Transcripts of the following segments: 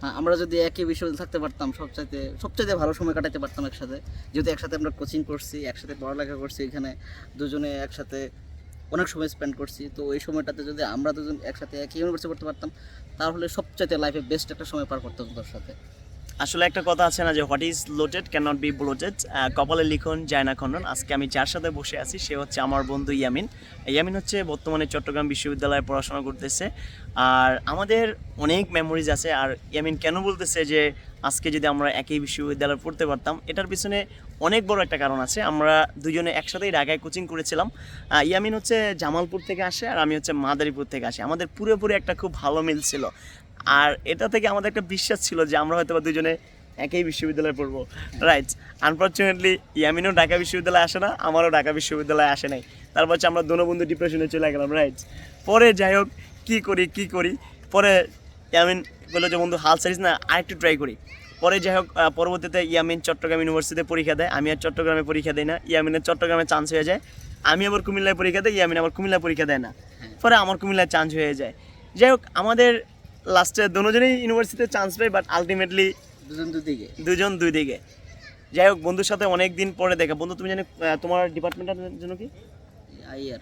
হ্যাঁ, আমরা যদি একই বিষয়ে থাকতে পারতাম সবচাইতে সবচাইতে ভালো সময় কাটাতে পারতাম একসাথে। যেহেতু একসাথে আমরা কোচিং করছি একসাথে পড়ালেখা করছি এখানে দুজনে একসাথে অনেক সময় স্পেন্ড করছি তো ওই সময়টাতে যদি আমরা দুজন একসাথে একই ইউনিভার্সিটি পড়তে পারতাম তাহলে সবচাইতে লাইফে বেস্ট একটা সময় পার করতাম তোর সাথে। আসলে একটা কথা আছে না যে what is lotted can not be blotted কপালে লিখন, যায় না আজকে আমি যার সাথে বসে আছি, সে হচ্ছে আমার বন্ধু ইয়ামিন। ইয়ামিন হচ্ছে বর্তমানে চট্টগ্রাম বিশ্ববিদ্যালয়ে পড়াশোনা করতেছে। আর আমাদের অনেক মেমোরিজ আছে, আর ইয়ামিন কেন বলতেছে যে আজকে যদি আমরা একই বিশ্ববিদ্যালয়ে পড়তে পারতাম, এটার পিছনে অনেক বড় একটা কারণ আছে। আমরা দুজনে একসাথেই ঢাকায় কোচিং করেছিলাম। ইয়ামিন হচ্ছে জামালপুর থেকে আসে, আর আমি হচ্ছে মাদারীপুর থেকে আসি। আমাদের পুরোপুরি একটা খুব ভালো মিল ছিল। আর এটা থেকে আমাদের একটা বিশ্বাস ছিল যে আমরা হয়তো বা দুজনে একই বিশ্ববিদ্যালয়ে পড়ব। রাইট আনফর্চুনেটলি ইয়ামিনও ঢাকা বিশ্ববিদ্যালয়ে আসে না আমারও ঢাকা বিশ্ববিদ্যালয়ে আসে নাই। তারপর হচ্ছে আমরা দোনো বন্ধু ডিপ্রেশনে চলে গেলাম রাইট পরে যাই হোক কী করি কী করি? পরে ইয়ামিন বলল যে বন্ধু হাল সারিস না আরেকটু ট্রাই করি। পরে যাই হোক পরবর্তীতে ইয়ামিন চট্টগ্রাম ইউনিভার্সিটিতে পরীক্ষা দেয়। আমি আর চট্টগ্রামে পরীক্ষা দিই না ইয়ামিনের চট্টগ্রামে চান্স হয়ে যায়। আমি আবার কুমিল্লায় পরীক্ষা দিই ইয়ামিন আবার কুমিল্লায় পরীক্ষা দেয় না। পরে আমার কুমিল্লায় চান্স হয়ে যায়। যাই হোক আমাদের লাস্টে দুজনেই ইউনিভার্সিটিতে চান্স পাই বাট আলটিমেটলি দুজন দুদিকে। দুজন দুই দিকে যাই হোক বন্ধুর সাথে অনেক দিন পরে দেখা। বন্ধু তুমি জানি তোমার ডিপার্টমেন্টের জন্য কি? আইয়ার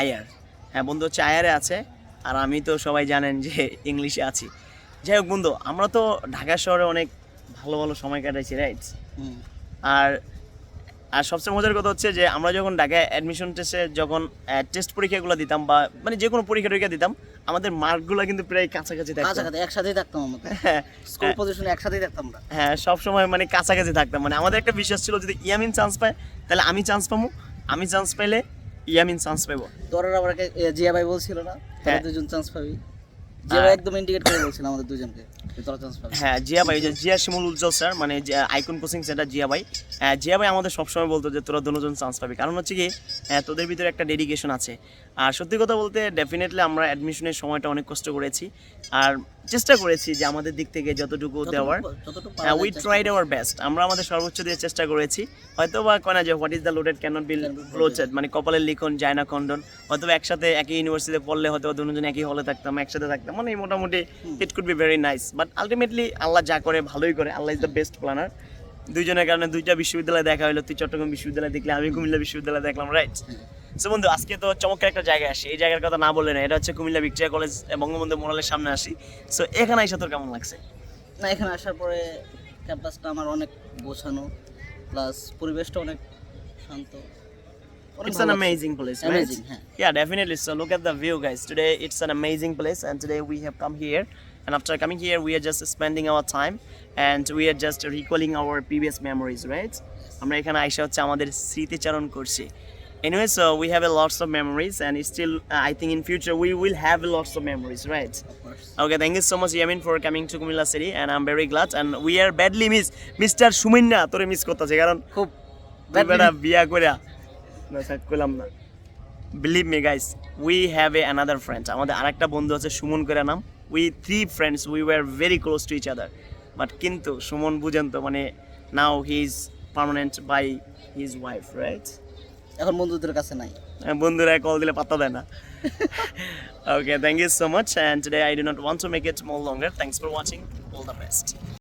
আয়ার হ্যাঁ বন্ধু হচ্ছে আয়ারে আছে আর আমি তো সবাই জানেন যে ইংলিশে আছি। যাই হোক বন্ধু আমরা তো ঢাকা শহরে অনেক ভালো ভালো সময় কাটাইছি রাইট আর আর সবচেয়ে মজার কথা হচ্ছে যে আমরা যখন ঢাকায় অ্যাডমিশন টেস্টে যখন টেস্ট পরীক্ষাগুলো দিতাম বা মানে যে কোনো পরীক্ষা টরীক্ষা দিতাম আমাদের মার্কগুলো কিন্তু প্রায় কাছাকাছি একসাথেই থাকতাম আমরা। হ্যাঁ। স্কুল পজিশনে একসাথেই থাকতাম আমরা। হ্যাঁ সবসময় মানে কাছাকাছি থাকতাম। মানে আমাদের একটা বিশ্বাস ছিল যদি ইয়ামিন চান্স পায় তাহলে আমি চান্স পাবো আমি চান্স পাইলে ইয়ামিন চান্স পাবো তোর এ, জিয়া ভাই বলছিল না হ্যাঁ। দুজন চান্স পাবি। জিয়া ভাই একদম ইন্ডিকেট করে বলছিল আমাদের দুজনকে হ্যাঁ জিয়া ভাই যে জিয়া শিমুল উজ্জ্বল স্যার মানে আইকন কোচিং সেন্টার জিয়া ভাই। জিয়া ভাই আমাদের সবসময় বলতো যে, তোরা দুজন চান্স পাবি। কারণ হচ্ছে কি তোদের ভিতরে একটা ডেডিকেশন আছে। আর সত্যি কথা বলতে ডেফিনেটলি আমরা অ্যাডমিশনের সময়টা অনেক কষ্ট করেছি। আর চেষ্টা করেছি যে আমাদের দিক থেকে যতটুকু দেওয়ার। উই ট্রাইড আওয়ার বেস্ট আমরা আমাদের সর্বোচ্চ দিয়ে চেষ্টা করেছি। হয়তো বা কয় না যে what is the loaded cannot bill loaded মানে কপালের লিখন যায় না খণ্ডন। হয়তো একসাথে একই ইউনিভার্সিটিতে পড়লে হয়তো বা দুজন একই হলে থাকতাম একসাথে থাকতাম। মানে মোটামুটি it could be very nice but ultimately Allah যা করে ভালোই করে। Allah is the best planner দুইজনের কারণে দুইটা বিশ্ববিদ্যালয় দেখা হলো। তুই চট্টগ্রাম বিশ্ববিদ্যালয় দেখলে আমি কুমিল্লা বিশ্ববিদ্যালয় দেখলাম রাইট সো বন্ধু আজকে তো চমৎকার একটা জায়গায় আসি এই জায়গার কথা না বললে না এটা হচ্ছে কুমিল্লা ভিক্টোরিয়া কলেজ বঙ্গবন্ধু মোরালের সামনে আসি সো এখানে এসে তোর কেমন লাগছে না এখানে আসার পরে ক্যাম্পাসটা আমার অনেক গোছানো প্লাস পরিবেশটা অনেক শান্ত It's an amazing place, right? Amazing, হ্যাঁ Yeah, definitely. So look at the view, guys. Today it's an amazing place, and today we have come here. And after coming here, we are just spending our time, and we are just recalling our previous memories, right? আমরা এখানে আইসা হচ্ছে আমাদের স্মৃতিচারণ করছি Anyway, so we have a lots of memories, and still, uh, I think in future we will have lots of memories, right? of course. Okay, thank you so much, Yamin, for coming to Kumilla City, and I'm very glad. And we are badly miss, Mr. Suminna, তোরে miss করতেছে কারণ খুব তুই বেটা বিয়া কইরা না sir কইলাম না believe me guys we have a another friend আমাদের আরেকটা বন্ধু আছে সুমন করে নাম we three friends we were very close to each other but কিন্তু সুমন বুঝেন তো মানে now he is permanent by his wife right এখন বন্ধুদের কাছে নাই। বন্ধুরা কল দিলে পাত্তা দেয় না। Okay thank you so much and today I do not want to make it more longer thanks for watching all the best